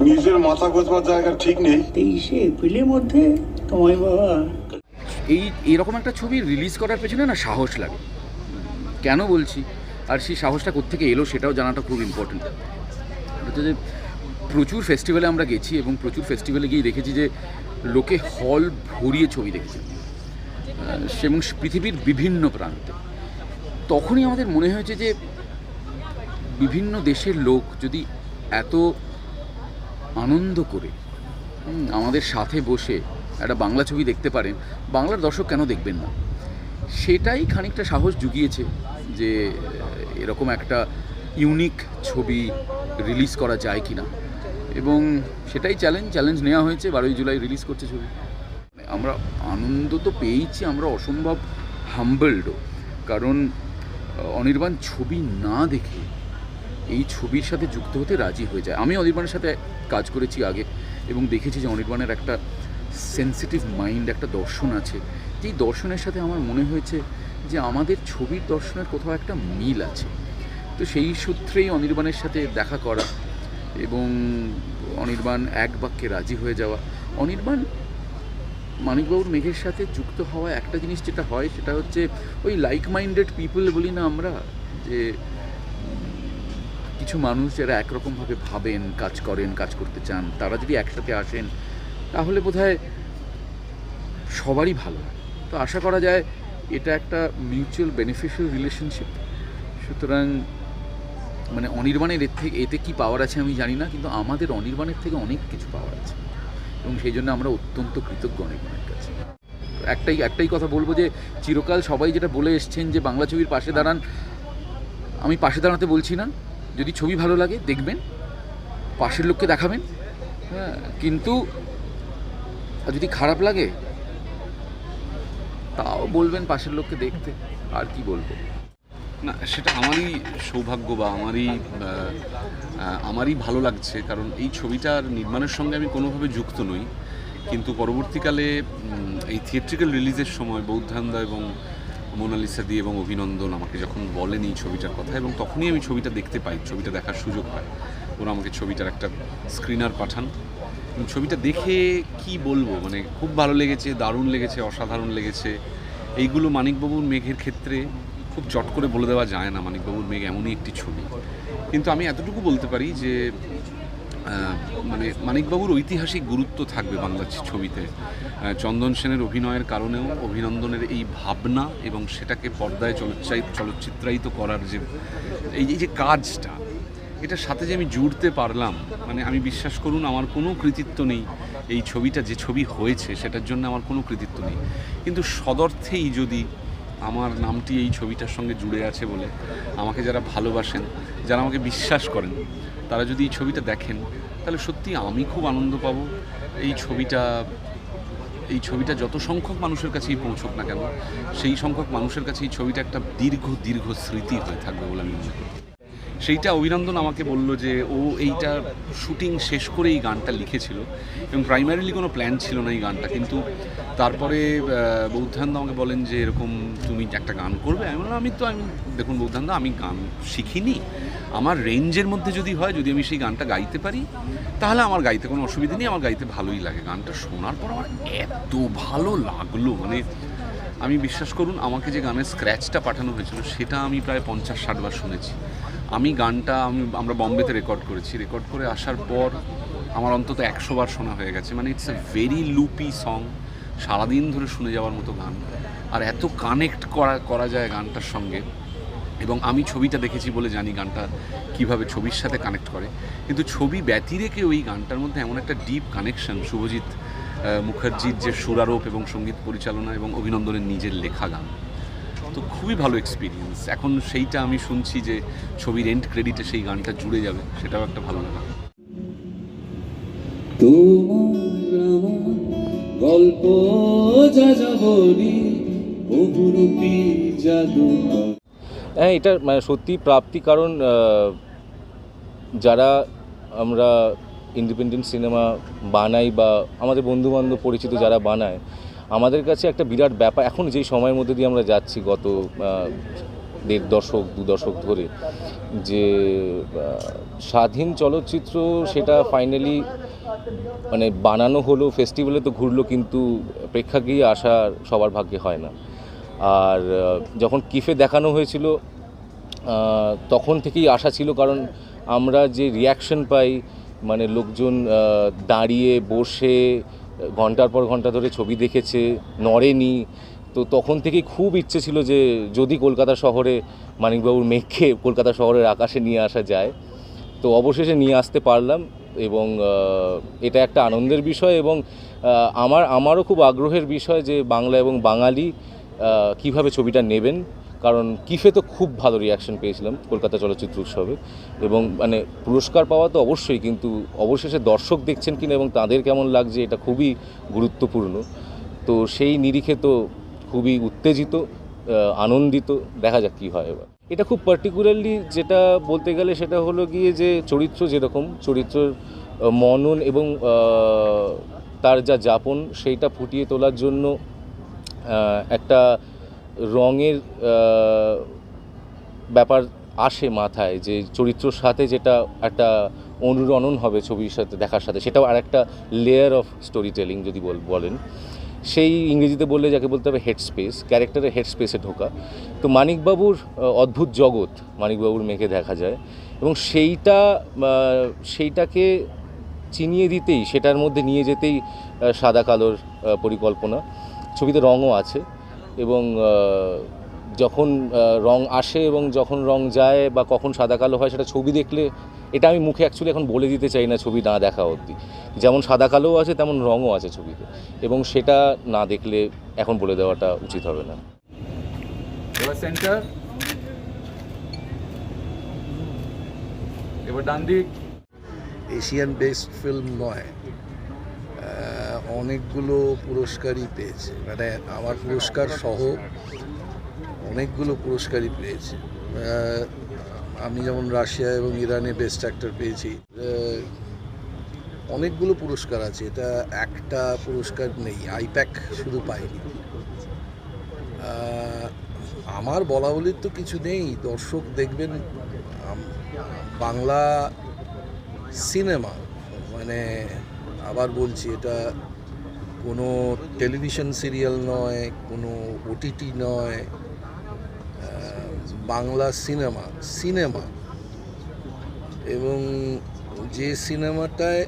নিজের মাথা গোছবার জায়গা ঠিক নেই। তেইশে এপ্রিলের মধ্যে তোমায় বাবা। এই এরকম একটা ছবি রিলিজ করার পেছনে না সাহস লাগে। কেন বলছি? আর সেই সাহসটা কোত্থেকে এলো সেটাও জানাটা খুব ইম্পর্টেন্ট হচ্ছে যে প্রচুর ফেস্টিভ্যালে আমরা গেছি এবং প্রচুর ফেস্টিভ্যালে গিয়ে দেখেছি যে লোকে হল ভরিয়ে ছবি দেখেছে। সে- এবং পৃথিবীর বিভিন্ন প্রান্তে। তখনই আমাদের মনে হয়েছে যে বিভিন্ন দেশের লোক যদি এত আনন্দ করে আমাদের সাথে বসে একটা বাংলা ছবি দেখতে পারেন, বাংলার দর্শক কেন দেখবেন না? সেটাই খানিকটা সাহস জুগিয়েছে যে, এরকম একটা ইউনিক ছবি রিলিজ করা যায় কি না এবং সেটাই চ্যালেঞ্জ চ্যালেঞ্জ নেওয়া হয়েছে, বারোই জুলাই রিলিজ করছে ছবি। আমরা আনন্দ তো পেয়েছি আমরা অসম্ভব হাম্বলডও কারণ, অনির্বাণ, ছবি না দেখে এই ছবির সাথে যুক্ত হতে রাজি হয়ে যায়। আমি অনির্বাণের সাথে কাজ করেছি আগে এবং দেখেছি যে অনির্বাণের একটা সেন্সিটিভ মাইন্ড একটা দর্শন আছে। যেই দর্শনের সাথে আমার মনে হয়েছে যে আমাদের ছবির দর্শনের কোথাও একটা মিল আছে। তো সেই সূত্রেই অনির্বাণের সাথে দেখা করা এবং অনির্বাণ এক বাক্যে রাজি হয়ে যাওয়া। অনির্বাণ মানিকবাবুর মেঘের সাথে যুক্ত হওয়া একটা জিনিস যেটা হয় সেটা হচ্ছে ওই লাইক মাইন্ডেড পিপল বলি না আমরা, যে কিছু মানুষ যারা একরকমভাবে ভাবেন, কাজ করেন, কাজ করতে চান, তারা যদি একসাথে আসেন, তাহলে বোধহয় সবারই ভালো তো আশা করা যায় এটা একটা মিউচুয়াল বেনিফিশিয়াল রিলেশনশিপ সুতরাং মানে অনির্বাণের এর থেকে, এতে কি পাওয়ার আছে আমি জানি না, কিন্তু আমাদের অনির্বাণের থেকে অনেক কিছু পাওয়ার আছে। এবং সেই জন্য আমরা অত্যন্ত কৃতজ্ঞ অনির্বাণের কাছে। একটাই একটাই কথা বলব যে, চিরকাল সবাই যেটা বলে এসছেন যে, বাংলা ছবির পাশে দাঁড়ান, আমি পাশে দাঁড়াতে বলছি না। যদি ছবি ভালো লাগে, দেখবেন। পাশের লোককে দেখাবেন। হ্যাঁ কিন্তু যদি খারাপ লাগে, তাও বলবেন পাশের লোককে দেখতে, আর কি বলব। না, সেটা আমারই সৌভাগ্য বা আমারই আমারই ভালো লাগছে, কারণ এই ছবিটার নির্মাণের সঙ্গে আমি কোনোভাবে যুক্ত নই। কিন্তু পরবর্তীকালে এই থিয়েট্রিক্যাল রিলিজের সময় বৌদ্ধান্দা এবং মোনালিসা দি এবং অভিনন্দন আমাকে যখন বলেন এই ছবিটার কথা, এবং তখনই আমি ছবিটা দেখতে পাই, ছবিটা দেখার সুযোগ পাই ওরা আমাকে ছবিটার একটা স্ক্রিনার পাঠান। ছবিটা দেখে কি বলব মানে খুব ভালো লেগেছে, দারুণ লেগেছে, অসাধারণ লেগেছে। এইগুলো মানিকবাবুর মেঘের ক্ষেত্রে খুব চট করে বলে দেওয়া যায় না, মানিকবাবুর মেঘ এমনই একটি ছবি। কিন্তু আমি এতটুকু বলতে পারি যে মানে মানিকবাবুর ঐতিহাসিক গুরুত্ব থাকবে বাংলা ছবিতে। চন্দন সেনের অভিনয়ের কারণেও অভিনন্দনের এই ভাবনা এবং সেটাকে পর্দায় চলচ্চিত্রায়িত করার যে, এই এই যে কাজটা, এটার সাথে যে আমি জুড়তে পারলাম মানে আমি বিশ্বাস করুন, আমার কোনো কৃতিত্ব নেই এই ছবিটা, যে ছবি হয়েছে, সেটার জন্য আমার কোনো কৃতিত্ব নেই। কিন্তু সদর্থেই যদি আমার নামটি এই ছবিটার সঙ্গে জুড়ে আছে বলে আমাকে যারা ভালোবাসেন, যারা আমাকে বিশ্বাস করেন, তারা যদি এই ছবিটা দেখেন, তাহলে সত্যি আমি খুব আনন্দ পাবো। এই ছবিটা এই ছবিটা যত সংখ্যক মানুষের কাছেই পৌঁছক না কেন, সেই সংখ্যক মানুষের কাছে এই ছবিটা একটা দীর্ঘ দীর্ঘ স্মৃতি হয়ে থাকবে বলে আমি মনে করি। সেইটা অভিনন্দন আমাকে বলল যে ও এইটা শুটিং শেষ করে এই গানটা লিখেছিল এবং প্রাইমারিলি কোনো প্ল্যান ছিল না এই গানটা, কিন্তু তারপরে আহ, বৌদ্ধানন্দ আমাকে বলেন যে এরকম তুমি একটা গান করবে। আমি বললাম আমি তো আমি দেখুন বৌদ্ধানন্দ আমি গান শিখিনি। আমার রেঞ্জের মধ্যে যদি হয় যদি আমি সেই গানটা গাইতে পারি তাহলে আমার গাইতে কোনো অসুবিধা নেই আমার গাইতে ভালোই লাগে। গানটা শোনার পর আমার এত ভালো লাগল। মানে আমি বিশ্বাস করুন আমাকে যে গানের স্ক্র্যাচটা পাঠানো হয়েছিল সেটা আমি প্রায় পঞ্চাশ ষাট বার শুনেছি। আমি গানটা আমি আমরা বম্বেতে রেকর্ড করেছি। রেকর্ড করে আসার পর আমার অন্তত একশোবার শোনা হয়ে গেছে। মানে it's a very loopy song সারাদিন ধরে শুনে যাওয়ার মতো গান। আর এত কানেক্ট করা করা যায় গানটার সঙ্গে। এবং আমি ছবিটা দেখেছি বলে জানি গানটা কীভাবে ছবির সাথে কানেক্ট করে। কিন্তু ছবি ব্যতিরেকে ওই গানটার মধ্যে এমন একটা ডিপ কানেকশন শুভজিৎ মুখার্জির যে সুরারোপ এবং সংগীত পরিচালনা এবং অভিনন্দনের নিজের লেখা গান। তো খুবই ভালো এক্সপিরিয়েন্স এখন সেইটা আমি শুনছি যে ছবির এন্ড ক্রেডিটে সেই গানটা জুড়ে যাবে, সেটাও একটা ভালো লাগা। গল্প যা বহুরূপী জাদু হ্যাঁ। এটা মানে সত্যি প্রাপ্তি, কারণ যারা আমরা ইন্ডিপেন্ডেন্ট সিনেমা বানাই বা আমাদের বন্ধুবান্ধব পরিচিত যারা বানায়, আমাদের কাছে একটা বিরাট ব্যাপার। এখন যেই সময়ের মধ্যে দিয়ে আমরা যাচ্ছি গত দেড় দশক, দু দশক ধরে, যে স্বাধীন চলচ্চিত্র সেটা ফাইনালি মানে বানানো হলো ফেস্টিভ্যালে তো ঘুরলো, কিন্তু প্রেক্ষাগৃহে আসা সবার ভাগ্যে হয় না। আর যখন কিফে দেখানো হয়েছিল তখন থেকেই আশা ছিল, কারণ আমরা যে রিয়াকশন পাই মানে লোকজন দাঁড়িয়ে বসে, ঘণ্টার পর ঘণ্টা ধরে ছবি দেখেছে, নড়েনি, তো তখন থেকেই খুব ইচ্ছে ছিল যে যদি কলকাতা শহরে মানিকবাবুর মেঘকে কলকাতা শহরের আকাশে নিয়ে আসা যায়, তো অবশেষে নিয়ে আসতে পারলাম। এবং এটা একটা আনন্দের বিষয় এবং আমার, আমারও খুব আগ্রহের বিষয় যে বাংলা এবং বাঙালি কীভাবে ছবিটা নেবেন। কারণ কিফে তো খুব ভালো রিয়াকশন পেয়েছিলাম কলকাতা চলচ্চিত্র উৎসবে। এবং মানে পুরস্কার পাওয়া তো অবশ্যই, কিন্তু অবশেষে দর্শক দেখছেন কিনা এবং তাদের কেমন লাগছে এটা খুবই গুরুত্বপূর্ণ। তো সেই নিরিখে তো খুবই উত্তেজিত আনন্দিত, দেখা যাক কী হয় এবার। এটা খুব পার্টিকুলারলি যেটা বলতে গেলে সেটা হলো গিয়ে যে চরিত্র যেরকম, চরিত্রের মনন এবং তার যা যাপন সেইটা ফুটিয়ে তোলার জন্য একটা রঙের ব্যাপার আসে মাথায় যে চরিত্রর সাথে যেটা একটা অনুরণন হবে ছবির সাথে, দেখার সাথে, সেটাও আর একটা লেয়ার অফ স্টোরি টেলিং যদি বলেন। সেই ইংরেজিতে বললে যাকে বলতে হবে হেড স্পেস ক্যারেক্টারের হেড স্পেসে ঢোকা। তো মানিকবাবুর অদ্ভুত জগৎ মানিকবাবুর মেয়েকে দেখা যায় এবং সেইটা সেইটাকে চিনিয়ে দিতেই, সেটার মধ্যে নিয়ে যেতেই সাদা কালোর পরিকল্পনা। ছবিতে রঙও আছে এবং যখন রং আসে এবং যখন রং যায় বা কখন সাদা কালো হয়, সেটা ছবি দেখলে এটা আমি মুখে অ্যাকচুয়ালি এখন বলে দিতে চাই না ছবি না দেখা অবধি। যেমন সাদা কালোও আছে তেমন রঙও আছে ছবিতে। এবং সেটা না দেখলে এখন বলে দেওয়াটা উচিত হবে না। এবার সেন্টার এবার ডান দিক। এশিয়ান বেস্ট ফিল্ম নয়। অনেকগুলো পুরস্কারই পেয়েছে। মানে আমার পুরস্কার সহ অনেকগুলো পুরস্কারই পেয়েছে। আমি যেমন রাশিয়া এবং ইরানে বেস্ট অ্যাক্টর পেয়েছি অনেকগুলো পুরস্কার আছে, এটা একটা পুরস্কার নেই, আইপ্যাক শুধু পাইনি আমার বলা বলির তো কিছু নেই, দর্শক দেখবেন বাংলা সিনেমা মানে আবার বলছি, এটা কোনো টেলিভিশন সিরিয়াল নয়, কোনো ওটিটি নয় বাংলা সিনেমা সিনেমা। এবং যে সিনেমাটায়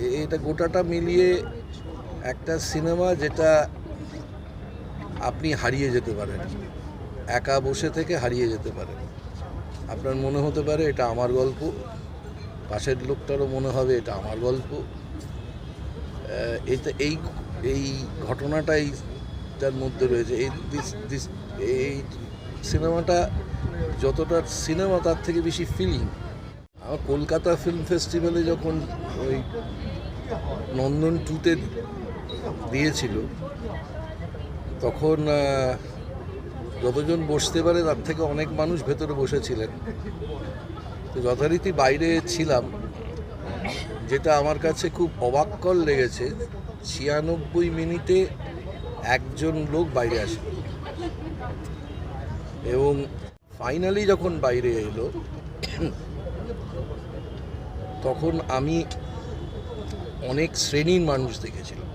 এটা গোটাটা মিলিয়ে একটা সিনেমা যেটা আপনি হারিয়ে যেতে পারেন। একা বসে থেকে হারিয়ে যেতে পারেন। আপনার মনে হতে পারে এটা আমার গল্প, পাশের লোকটারও মনে হবে এটা আমার গল্প। এটা এই এই ঘটনাটাই তার মধ্যে রয়েছে। এই দিস this- এই সিনেমাটা যতটা সিনেমা, তার থেকে বেশি ফিলিং আমার কলকাতা ফিল্ম ফেস্টিভ্যালে যখন ওই নন্দন টুতে দিয়েছিল, তখন যতজন বসতে পারে তার থেকে অনেক মানুষ ভেতরে বসেছিলেন। তো যথারীতি বাইরে ছিলাম, যেটা আমার কাছে খুব অবাক্কর লেগেছে, ছিয়ানব্বই মিনিটে একজন লোক বাইরে আসে। এবং ফাইনালি যখন বাইরে এলো, তখন আমি অনেক শ্রেণির মানুষ দেখেছিলাম।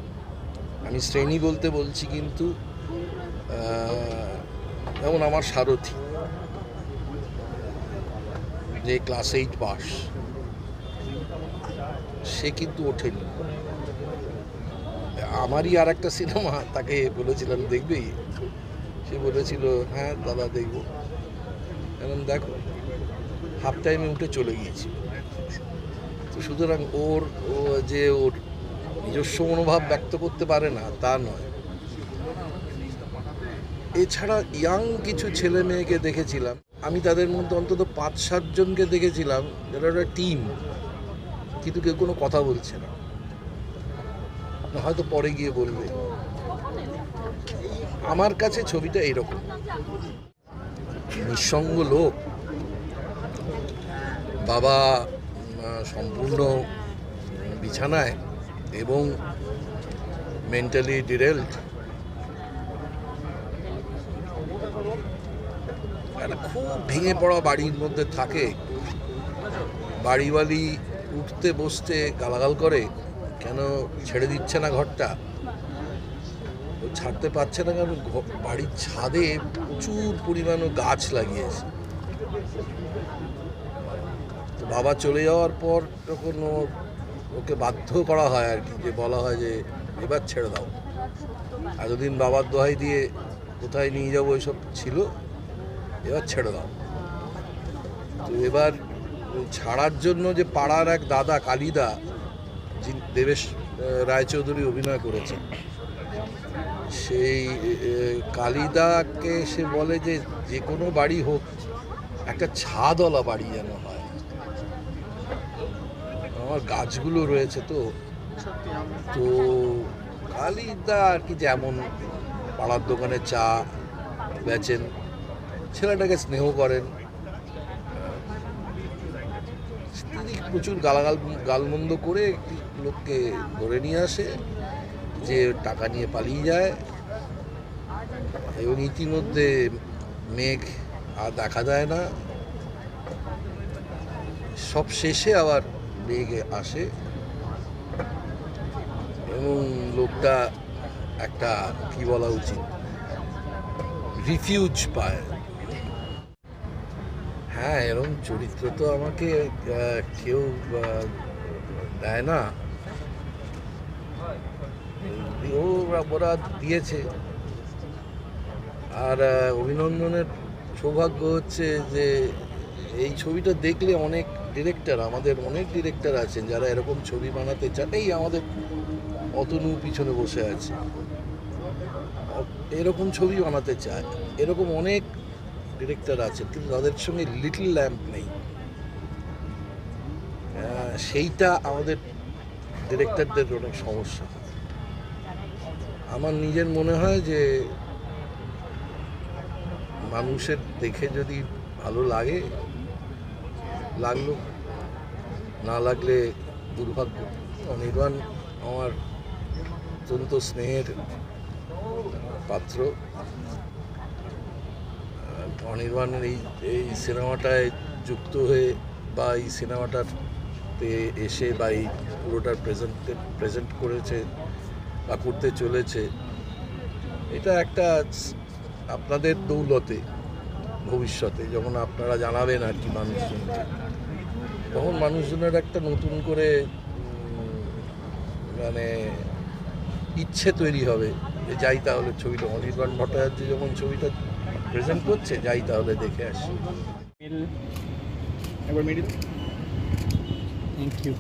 আমি শ্রেণি বলতে বলছি কিন্তু যেমন আমার সারথি, যে ক্লাস এইট পাস, সে কিন্তু ওঠেনি। আমারই আর একটা সিনেমা তাকে বলেছিলাম, দেখবি? সে বলেছিল হ্যাঁ দাদা, দেখব। এখন দেখো হাফ টাইমে উঠে চলে গিয়েছি। তো সুতরাং ওর, ও যে ওর নিজস্ব মনোভাব ব্যক্ত করতে পারে না, তা নয়। এছাড়া ইয়াং কিছু ছেলে মেয়েকে দেখেছিলাম। আমি তাদের মধ্যে অন্তত পাঁচ সাতজনকে দেখেছিলাম। যারা একটা টিম কিন্তু কেউ কোনো কথা বলছে না। হয়তো পরে গিয়ে বলবে। আমার কাছে ছবিটা এইরকম নিঃসঙ্গ লোক। বাবা সম্পূর্ণ বিছানায় এবং মেন্টালি ডিরেলড একটা খুব ভেঙে পড়া বাড়ির মধ্যে থাকে। বাড়িওয়ালি উঠতে বসতে গালাগাল করে, কেন ছেড়ে দিচ্ছে না ঘরটা? ছাড়তে পারছে না কারণ বাড়ির ছাদে প্রচুর পরিমাণে গাছ লাগিয়েছে। তো বাবা চলে যাওয়ার পর তখন ওকে বাধ্য করা হয় আর কি, যে বলা হয় যে এবার ছেড়ে দাও। এতদিন বাবার দোহাই দিয়ে কোথায় নিয়ে যাব এসব ছিল, এবার ছেড়ে দাও। তো এবার ছাড়ার জন্য যে পাড়ার এক দাদা কালিদা, যিনি দেবেশ রায়চৌধুরী অভিনয় করেছেন সেই কালিদাকে সে বলে যে যে কোনো বাড়ি হোক, একটা ছাদওয়ালা বাড়ি যেন হয়। আমার গাছগুলো রয়েছে তো। তো কালিদা আর কি যেমন পাড়ার দোকানে চা বেচেন, ছেলেটাকে স্নেহ করেন। তিনি প্রচুর গালাগাল, গালমন্দ করে একটি লোককে ধরে নিয়ে আসে। যে টাকা নিয়ে পালিয়ে যায়, এবং ইতিমধ্যে মেঘ আর দেখা যায় না। সব শেষে আবার মেঘ আসে, এবং লোকটা একটা কি বলা উচিত রিফিউজ পায়। হ্যাঁ এরকম চরিত্র তো আমাকে কেউ দেয় না। ওরা দিয়েছে। আর অভিনন্দনের সৌভাগ্য হচ্ছে যে এই ছবিটা দেখলে অনেক ডিরেক্টর আমাদের অনেক ডিরেক্টর আছেন যারা এরকম ছবি বানাতে চান। এই আমাদের অতনু পিছনে বসে আছে। এরকম ছবি বানাতে চায়, এরকম অনেক ডিরেক্টর আছেন, কিন্তু তাদের সঙ্গে লিটল ল্যাম্প নেই। সেইটা আমাদের ডিরেক্টরদের অনেক সমস্যা। আমার নিজের মনে হয় যে মানুষের দেখে যদি ভালো লাগে, লাগল। না লাগলে দুর্ভাগ্য। অনির্বাণ আমার অত্যন্ত স্নেহের পাত্র। অনির্বাণের এই এই সিনেমাটায় যুক্ত হয়ে বা এই সিনেমাটাতে এসে বা এই পুরোটার প্রেজেন্ট প্রেজেন্ট করেছে বা করতে চলেছে এটা একটা আপনাদের দৌলতে ভবিষ্যতে যখন আপনারা জানাবেন আর কি মানুষজনকে। তখন মানুষজনের একটা নতুন করে মানে ইচ্ছে তৈরি হবে যে যাই তাহলে ছবিটা। অনির্বাণ ভট্টাচার্য যখন ছবিটা প্রেজেন্ট করছে যাই তাহলে দেখে আসি। একবার মিডিল থ্যাংক ইউ